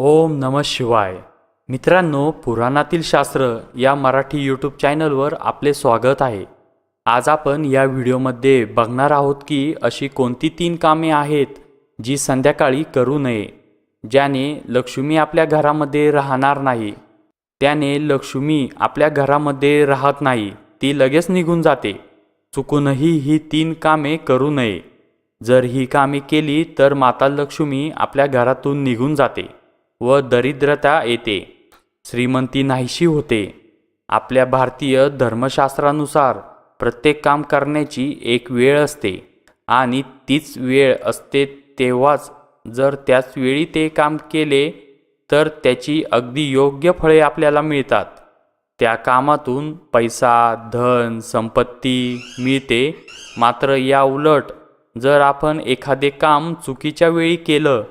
ओम नम शिवाय. मित्रांनो पुराणातील शास्त्र या मराठी यूट्यूब चॅनलवर आपले स्वागत आहे. आज आपण या व्हिडिओमध्ये बघणार आहोत की अशी कोणती तीन कामे आहेत जी संध्याकाळी करू नये ज्याने लक्ष्मी आपल्या घरामध्ये राहणार नाही. त्याने लक्ष्मी आपल्या घरामध्ये राहत नाही ती लगेच निघून जाते. चुकूनही ही तीन कामे करू नये. जर ही कामे केली तर माता लक्ष्मी आपल्या घरातून निघून जाते. व दरिद्रता येते. श्रीमंती नाहीशी होते. आपल्या भारतीय धर्मशास्त्रानुसार प्रत्येक काम करण्याची एक वेळ असते आणि तीच वेळ असते तेव्हाच जर त्याच वेळी ते काम केले तर त्याची अगदी योग्य फळे आपल्याला मिळतात. त्या कामातून पैसा धन संपत्ती मिळते. मात्र या उलट जर आपण एखादे काम चुकीच्या वेळी केलं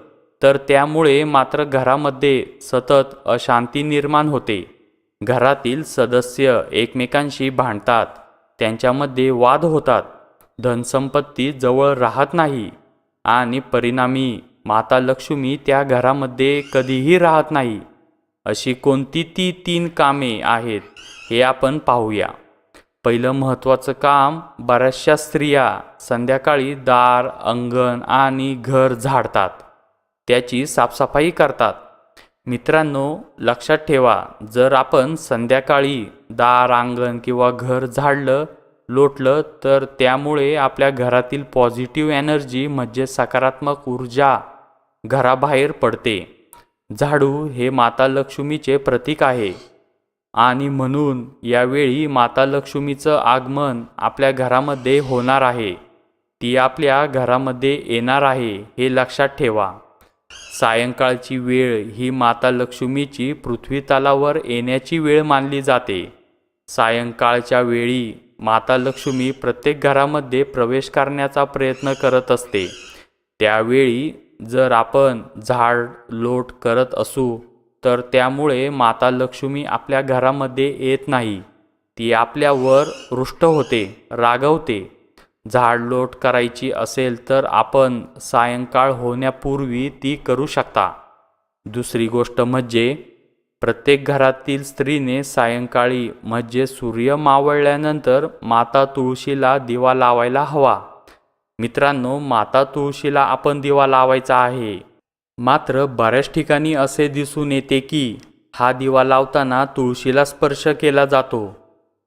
तर त्यामुळे मात्र घरामध्ये सतत अशांती निर्माण होते. घरातील सदस्य एकमेकांशी भांडतात त्यांच्यामध्ये वाद होतात धनसंपत्ती जवळ राहत नाही आणि परिणामी माता लक्ष्मी त्या घरामध्ये कधीही राहत नाही. अशी कोणती ती तीन कामे आहेत हे आपण पाहूया. पहिलं महत्त्वाचं काम बऱ्याचशा स्त्रिया संध्याकाळी दार अंगण आणि घर झाडतात. त्याची साफसफाई करतात. मित्रांनो लक्षात ठेवा जर आपण संध्याकाळी दार अंगण किंवा घर झाडलं लोटलं तर त्यामुळे आपल्या घरातील पॉझिटिव्ह एनर्जी म्हणजे सकारात्मक ऊर्जा घराबाहेर पडते. झाडू हे माता लक्ष्मीचे प्रतीक आहे. आणि म्हणून यावेळी माता लक्ष्मीचं आगमन आपल्या घरामध्ये होणार आहे. ती आपल्या घरामध्ये येणार आहे हे लक्षात ठेवा. सायंकाळची वेळ ही माता लक्ष्मीची पृथ्वीतलावर येण्याची वेळ मानली जाते. सायंकाळच्या वेळी माता लक्ष्मी प्रत्येक घरामध्ये प्रवेश करण्याचा प्रयत्न करत असते. त्यावेळी जर आपण झाड लोट करत असू तर त्यामुळे माता लक्ष्मी आपल्या घरामध्ये येत नाही. ती आपल्यावर रुष्ट होते रागवते झाडलोट करायची असेल तर आपण सायंकाळ होण्यापूर्वी ती करू शकता. दुसरी गोष्ट म्हणजे प्रत्येक घरातील स्त्रीने सायंकाळी म्हणजे सूर्य मावळल्यानंतर माता तुळशीला दिवा लावायला हवा. मित्रांनो माता तुळशीला आपण दिवा लावायचा आहे. मात्र बऱ्याच ठिकाणी असे दिसून येते की हा दिवा लावताना तुळशीला स्पर्श केला जातो.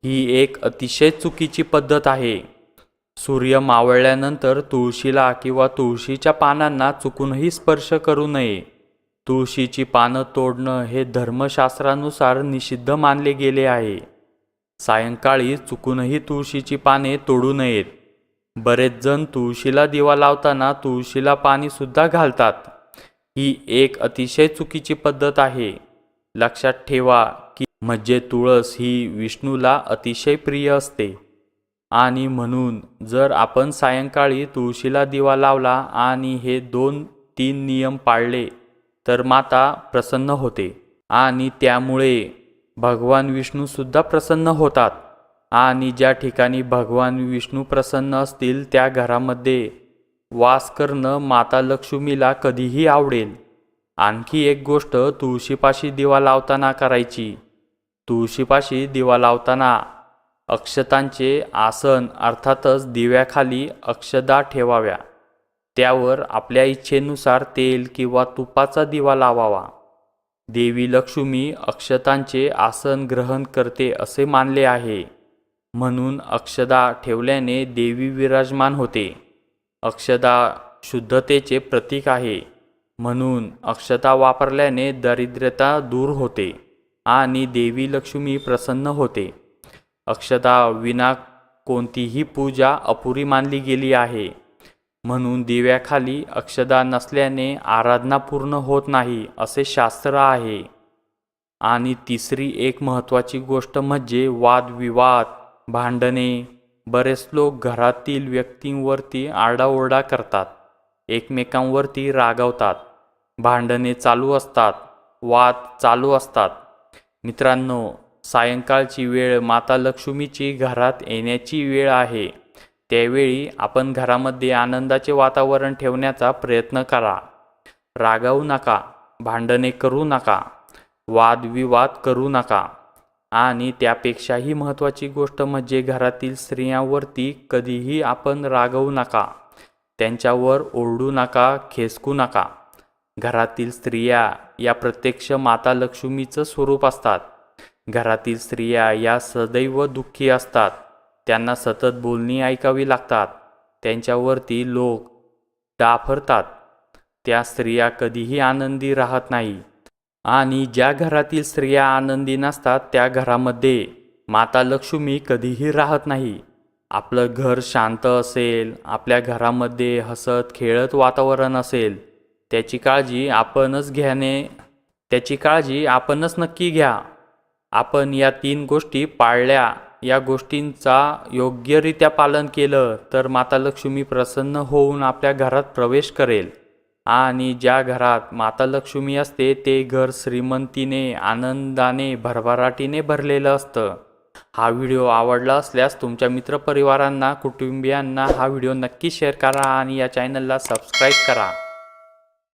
ही एक अतिशय चुकीची पद्धत आहे. सूर्य मावळल्यानंतर तुळशीला किंवा तुळशीच्या पानांना चुकूनही स्पर्श करू नये. तुळशीची पानं तोडणं हे धर्मशास्त्रानुसार निषिद्ध मानले गेले आहे. सायंकाळी चुकूनही तुळशीची पाने तोडू नयेत. बरेच जण तुळशीला दिवा लावताना तुळशीला पाणीसुद्धा घालतात. ही एक अतिशय चुकीची पद्धत आहे. लक्षात ठेवा की म्हणजे तुळस ही विष्णूला अतिशय प्रिय असते. आणि म्हणून जर आपण सायंकाळी तुळशीला दिवा लावला आणि हे दोन तीन नियम पाळले तर माता प्रसन्न होते. आणि त्यामुळे भगवान विष्णूसुद्धा प्रसन्न होतात. आणि ज्या ठिकाणी भगवान विष्णू प्रसन्न असतील त्या घरामध्ये वास करणं माता लक्ष्मीला कधीही आवडेल. आणखी एक गोष्ट तुळशीपाशी दिवा लावताना करायची. तुळशीपाशी दिवा लावताना अक्षतांचे आसन अर्थातच दिव्याखाली अक्षदा ठेवाव्या. त्यावर आपल्या इच्छेनुसार तेल किंवा तुपाचा दिवा लावावा. देवी लक्ष्मी अक्षतांचे आसन ग्रहण करते असे मानले आहे. म्हणून अक्षदा ठेवल्याने देवी विराजमान होते. अक्षदा शुद्धतेचे प्रतीक आहे. म्हणून अक्षता वापरल्याने दारिद्र्यता दूर होते आणि देवी लक्ष्मी प्रसन्न होते. अक्षता विना कोणतीही पूजा अपुरी मानली गेली आहे. म्हणून दिव्याखाली अक्षदा नसल्याने आराधना पूर्ण होत नाही असे शास्त्र आहे. आणि तिसरी एक महत्त्वाची गोष्ट म्हणजे वादविवाद भांडणे. बरेच लोक घरातील व्यक्तींवरती आरडाओरडा करतात एकमेकांवरती रागवतात भांडणे चालू असतात वाद चालू असतात. मित्रांनो सायंकाळची वेळ माता लक्ष्मीची घरात येण्याची वेळ आहे. त्यावेळी आपण घरामध्ये आनंदाचे वातावरण ठेवण्याचा प्रयत्न करा. रागावू नका भांडणे करू नका वादविवाद करू नका. आणि त्यापेक्षाही महत्त्वाची गोष्ट म्हणजे घरातील स्त्रियांवरती कधीही आपण रागवू नका. त्यांच्यावर ओरडू नका खेचकू नका. घरातील स्त्रिया या प्रत्यक्ष माता लक्ष्मीचं स्वरूप असतात. घरातील स्त्रिया या सदैव दुःखी असतात. त्यांना सतत बोलणी ऐकावी लागतात. त्यांच्यावरती लोक डाफरतात. त्या स्त्रिया कधीही आनंदी राहत नाही. आणि ज्या घरातील स्त्रिया आनंदी नसतात त्या घरामध्ये माता लक्ष्मी कधीही राहत नाही. आपलं घर शांत असेल आपल्या घरामध्ये हसत खेळत वातावरण असेल त्याची काळजी आपणच घ्याने त्याची काळजी आपणच नक्की घ्या. आपण या तीन गोष्टी पाळल्या. या गोष्टींचा योग्यरित्या पालन केलं तर माता लक्ष्मी प्रसन्न होऊन आपल्या घरात प्रवेश करेल. आणि ज्या घरात माता लक्ष्मी असते ते घर श्रीमंतीने आनंदाने भरभराटीने भरलेलं असतं. हा व्हिडिओ आवडला असल्यास तुमच्या मित्रपरिवारांना कुटुंबियांना हा व्हिडिओ नक्की शेअर करा आणि या चॅनलला सबस्क्राईब करा.